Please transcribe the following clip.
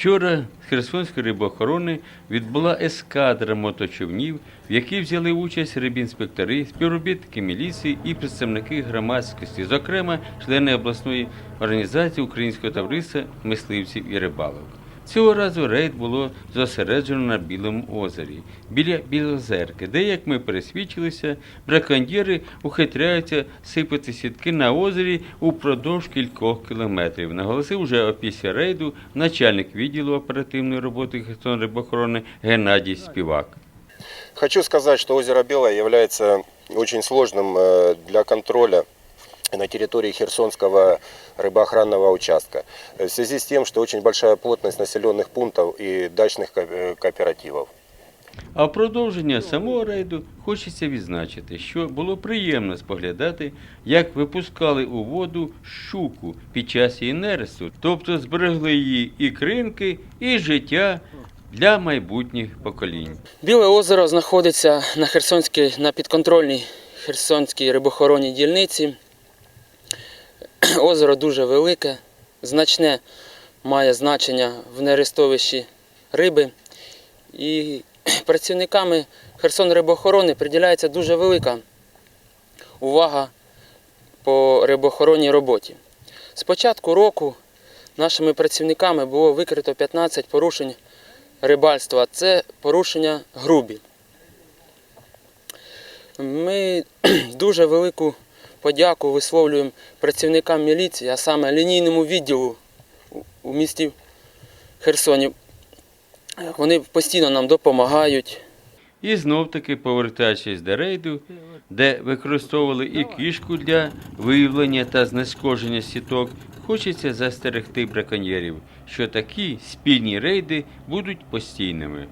Вчора з Херсонської рибоохорони відбула ескадра моточовнів, в якій взяли участь рибінспектори, співробітники міліції і представники громадськості, зокрема члени обласної організації Українського товариства мисливців і рибалок. Цього разу рейд було зосереджено на Білому озері, біля Білозерки, де, як ми пересвідчилися, браконьєри ухитряються сипати сітки на озері упродовж кількох кілометрів. Наголосив уже після рейду начальник відділу оперативної роботи Херсон рибохорони Геннадій Співак. Хочу сказать, что озеро является очень сложным э, для контроля на территории Херсонского рыбоохранного участка. Э, В связи с тем, что очень большая плотность населенных пунктов и дачных ко- э, кооперативов. А в продовження самого рейду хочеться відзначити, що було приємно споглядати, як випускали у воду щуку під час її нересту, тобто зберегли її і кринки, і життя для майбутніх поколінь. Біле озеро знаходиться на Херсонській, на підконтрольній Херсонській рибохоронній дільниці. Озеро дуже велике, значне має значення в нерестовищі риби. І працівниками Херсон рибохорони приділяється дуже велика увага по рибохоронній роботі. З початку року нашими працівниками було викрито 15 порушень рибальства. Це порушення грубі. Ми дуже велику подяку висловлюємо працівникам міліції, а саме лінійному відділу у- місті Херсоні. Вони постійно нам допомагають. І знов таки повертаючись до рейду, де використовували і кішку для виявлення та знешкодження сіток, хочеться застерегти браконьєрів, що такі спільні рейди будуть постійними.